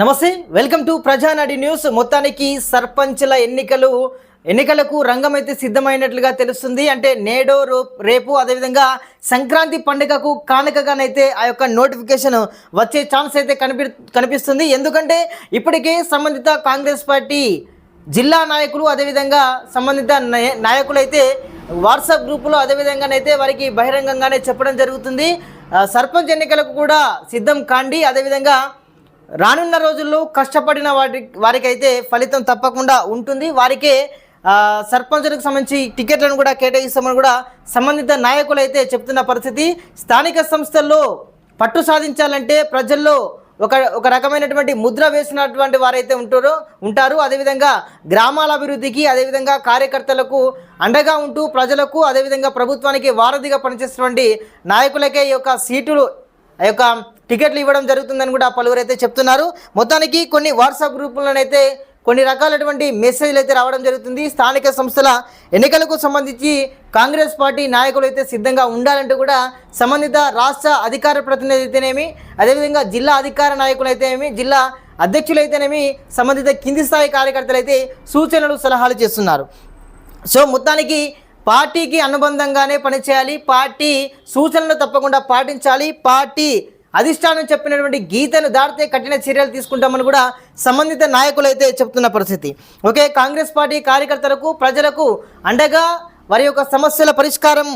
నమస్తే welcome to ప్రజానాడి news. మొత్తానికి సర్పంచ్ల ఎన్నికలు ఎన్నికలకు రంగం అయితే సిద్ధమైనట్లుగా తెలుస్తుంది. అంటే నేడో రేపు అదేవిధంగా సంక్రాంతి పండుగకు కానుకగానైతే ఆ యొక్క నోటిఫికేషన్ వచ్చే ఛాన్స్ అయితే కనిపి కనిపిస్తుంది. ఎందుకంటే ఇప్పటికే సంబంధిత కాంగ్రెస్ పార్టీ జిల్లా నాయకులు అదేవిధంగా సంబంధిత నాయకులైతే వాట్సాప్ గ్రూపులో అదేవిధంగానైతే వారికి బహిరంగంగానే చెప్పడం జరుగుతుంది. సర్పంచ్ ఎన్నికలకు కూడా సిద్ధం కాండి. అదేవిధంగా రానున్న రోజుల్లో కష్టపడిన వారి వారికైతే ఫలితం తప్పకుండా ఉంటుంది. వారికే సర్పంచులకు సంబంధించి టికెట్లను కూడా కేటాయిస్తామని కూడా సంబంధిత నాయకులు అయితే చెప్తున్న పరిస్థితి. స్థానిక సంస్థల్లో పట్టు సాధించాలంటే ప్రజల్లో ఒక ఒక రకమైనటువంటి ముద్ర వేసినటువంటి వారైతే ఉంటారో ఉంటారు. అదేవిధంగా గ్రామాల అభివృద్ధికి అదేవిధంగా కార్యకర్తలకు అండగా ఉంటూ ప్రజలకు అదేవిధంగా ప్రభుత్వానికి వారధిగా పనిచేసినటువంటి నాయకులకే ఈ యొక్క సీటులు ఆ యొక్క టికెట్లు ఇవ్వడం జరుగుతుందని కూడా పలువురు అయితే చెప్తున్నారు. మొత్తానికి కొన్ని వాట్సాప్ గ్రూపులనైతే కొన్ని రకాలైనటువంటి మెసేజ్లు అయితే రావడం జరుగుతుంది. స్థానిక సంస్థల ఎన్నికలకు సంబంధించి కాంగ్రెస్ పార్టీ నాయకులు అయితే సిద్ధంగా ఉండాలంటూ కూడా సంబంధిత రాష్ట్ర అధికార ప్రతినిధి అయితేనేమి అదేవిధంగా జిల్లా అధికార నాయకులు అయితేనేమి జిల్లా అధ్యక్షులైతేనేమి సంబంధిత కింది స్థాయి కార్యకర్తలు అయితే సూచనలు సలహాలు చేస్తున్నారు. సో మొత్తానికి పార్టీకి అనుబంధంగానే పనిచేయాలి. పార్టీ సూచనలు తప్పకుండా పాటించాలి. పార్టీ అధిష్టానం చెప్పినటువంటి గీతను దాటితే కఠిన చర్యలు తీసుకుంటామని కూడా సంబంధిత నాయకులు అయితే చెప్తున్న పరిస్థితి. ఓకే కాంగ్రెస్ పార్టీ కార్యకర్తలకు ప్రజలకు అండగా వారి యొక్క సమస్యల పరిష్కారం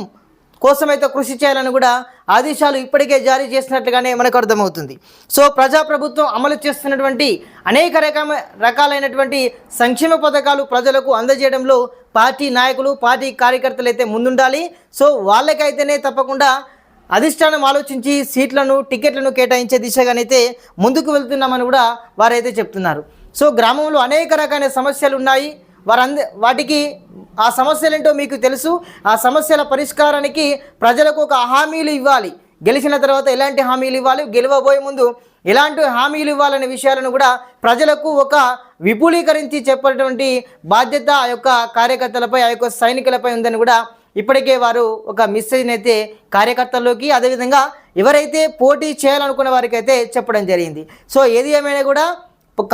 కోసమైతే కృషి చేయాలని కూడా ఆదేశాలు ఇప్పటికే జారీ చేసినట్లుగానే మనకు అర్థమవుతుంది. సో ప్రజాప్రభుత్వం అమలు చేస్తున్నటువంటి అనేక రకమ రకాలైనటువంటి సంక్షేమ పథకాలు ప్రజలకు అందజేయడంలో పార్టీ నాయకులు పార్టీ కార్యకర్తలు అయితే ముందుండాలి. సో వాళ్ళకైతేనే తప్పకుండా అధిష్టానం ఆలోచించి సీట్లను టికెట్లను కేటాయించే దిశగానైతే ముందుకు వెళ్తున్నామని కూడా వారైతే చెప్తున్నారు. సో గ్రామంలో అనేక రకాల సమస్యలు ఉన్నాయి. వారంద వాటికి ఆ సమస్యలేంటో మీకు తెలుసు. ఆ సమస్యల పరిష్కారానికి ప్రజలకు ఒక హామీలు ఇవ్వాలి. గెలిచిన తర్వాత ఎలాంటి హామీలు ఇవ్వాలి? గెలవబోయే ముందు ఎలాంటి హామీలు ఇవ్వాలనే విషయాలను కూడా ప్రజలకు ఒక విపులీకరించి చెప్పేటువంటి బాధ్యత ఆ యొక్క కార్యకర్తలపై ఆ యొక్క సైనికులపై ఉందని కూడా ఇప్పటికే వారు ఒక మెసేజ్ని అయితే కార్యకర్తల్లోకి అదేవిధంగా ఎవరైతే పోటీ చేయాలనుకున్న వారికి అయితే చెప్పడం జరిగింది. సో ఏది ఏమైనా కూడా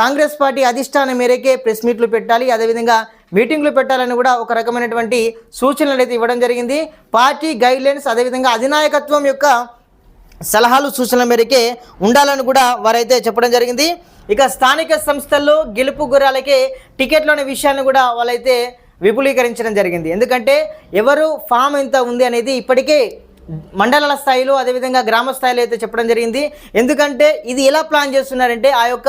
కాంగ్రెస్ పార్టీ అధిష్టానం మేరకే ప్రెస్ మీట్లు పెట్టాలి అదేవిధంగా మీటింగ్లు పెట్టాలని కూడా ఒక రకమైనటువంటి సూచనలు అయితే ఇవ్వడం జరిగింది. పార్టీ గైడ్లైన్స్ అదేవిధంగా అధినాయకత్వం యొక్క సలహాలు సూచనల మేరకే ఉండాలని కూడా వారైతే చెప్పడం జరిగింది. ఇక స్థానిక సంస్థల్లో గెలుపు గుర్రాలకే టికెట్లు అనే విషయాన్ని కూడా వాళ్ళైతే విపులీకరించడం జరిగింది. ఎందుకంటే ఎవరు ఫామ్ ఎంత ఉంది అనేది ఇప్పటికే మండలాల స్థాయిలో అదేవిధంగా గ్రామ స్థాయిలో అయితే చెప్పడం జరిగింది. ఎందుకంటే ఇది ఎలా ప్లాన్ చేస్తున్నారంటే ఆ యొక్క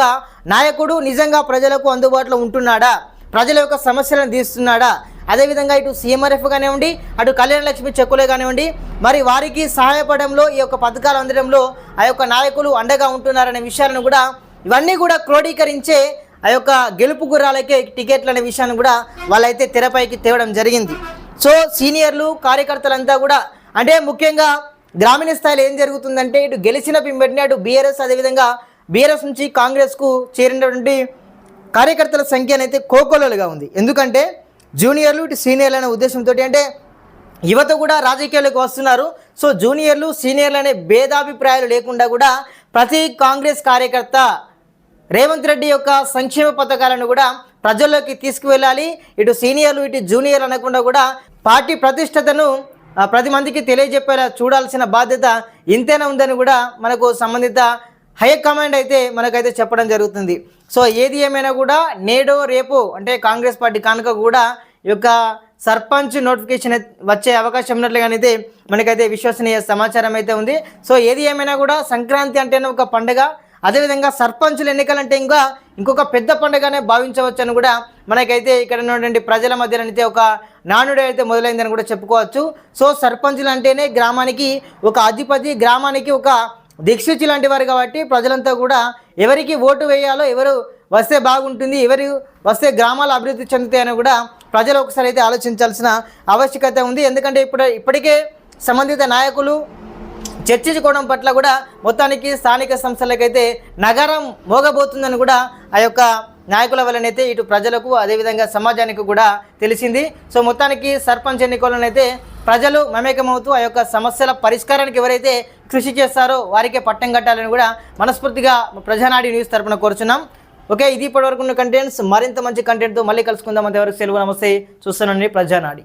నాయకుడు నిజంగా ప్రజలకు అందుబాటులో ఉంటున్నాడా? ప్రజల యొక్క సమస్యలను తీస్తున్నాడా? అదేవిధంగా ఇటు సీఎంఆర్ఎఫ్ కానివ్వండి అటు కళ్యాణ లక్ష్మి చెక్కులే కానివ్వండి మరి వారికి సహాయపడంలో ఈ యొక్క పథకాలు అందడంలో ఆ యొక్క నాయకులు అండగా ఉంటున్నారనే విషయాలను కూడా ఇవన్నీ కూడా క్రోడీకరించే ఆ యొక్క గెలుపు గుర్రాలకే టికెట్లు అనే విషయాన్ని కూడా వాళ్ళైతే తెరపైకి తేవడం జరిగింది. సో సీనియర్లు కార్యకర్తలంతా కూడా అంటే ముఖ్యంగా గ్రామీణ స్థాయిలో ఏం జరుగుతుందంటే ఇటు గెలిచిన పింబెట్టిన అటు బీఆర్ఎస్ అదేవిధంగా బీఆర్ఎస్ నుంచి కాంగ్రెస్కు చేరినటువంటి కార్యకర్తల సంఖ్య అయితే కోకోలలుగా ఉంది. ఎందుకంటే జూనియర్లు ఇటు సీనియర్లు అనే ఉద్దేశంతో అంటే యువత కూడా రాజకీయాలకు వస్తున్నారు. సో జూనియర్లు సీనియర్లు అనే భేదాభిప్రాయాలు లేకుండా కూడా ప్రతి కాంగ్రెస్ కార్యకర్త రేవంత్ రెడ్డి యొక్క సంక్షేమ పథకాలను కూడా ప్రజల్లోకి తీసుకువెళ్ళాలి. ఇటు సీనియర్లు ఇటు జూనియర్ అనకుండా కూడా పార్టీ ప్రతిష్టతను ప్రతి మందికి తెలియజెప్పేలా చూడాల్సిన బాధ్యత ఇంతేనా ఉందని కూడా మనకు సంబంధిత హైకమాండ్ అయితే మనకైతే చెప్పడం జరుగుతుంది. సో ఏది ఏమైనా కూడా నేడో రేపు అంటే కాంగ్రెస్ పార్టీ కనుక కూడా యొక్క సర్పంచ్ నోటిఫికేషన్ వచ్చే అవకాశం ఉన్నట్లుగానైతే మనకైతే విశ్వసనీయ సమాచారం అయితే ఉంది. సో ఏది ఏమైనా కూడా సంక్రాంతి అంటేనే ఒక పండుగ. అదేవిధంగా సర్పంచుల ఎన్నికలంటే ఇంకా ఇంకొక పెద్ద పండుగనే భావించవచ్చు అని కూడా మనకైతే ఇక్కడ ఉన్నటువంటి ప్రజల మధ్యనైతే ఒక నానుడు అయితే మొదలైందని కూడా చెప్పుకోవచ్చు. సో సర్పంచులు అంటేనే గ్రామానికి ఒక అధిపతి గ్రామానికి ఒక దిక్సూచి లాంటి వారు కాబట్టి ప్రజలంతా కూడా ఎవరికి ఓటు వేయాలో ఎవరు వస్తే బాగుంటుంది ఎవరు వస్తే గ్రామాలు అభివృద్ధి చెందుతాయని కూడా ప్రజలు ఒకసారి అయితే ఆలోచించాల్సిన ఆవశ్యకత ఉంది. ఎందుకంటే ఇప్పుడు ఇప్పటికే సంబంధిత నాయకులు చర్చించుకోవడం పట్ల కూడా మొత్తానికి స్థానిక సంస్థలకైతే నగరం మోగబోతుందని కూడా ఆ యొక్క నాయకుల వల్లనైతే ఇటు ప్రజలకు అదేవిధంగా సమాజానికి కూడా తెలిసింది. సో మొత్తానికి సర్పంచ్ ఎన్నికలనైతే ప్రజలు మమేకమవుతూ ఆ యొక్క సమస్యల పరిష్కారానికి ఎవరైతే కృషి చేస్తారో వారికే పట్టం కట్టాలని కూడా మనస్ఫూర్తిగా ప్రజానాడి న్యూస్ తరపున కోరుచున్నాం. ఓకే ఇది ఇప్పటివరకు ఉన్న కంటెంట్స్ మరింత మంచి కంటెంట్తో మళ్ళీ కలుసుకుందాం. అంతవరకు సెలవు నమస్తే. చూస్తానండి ప్రజానాడి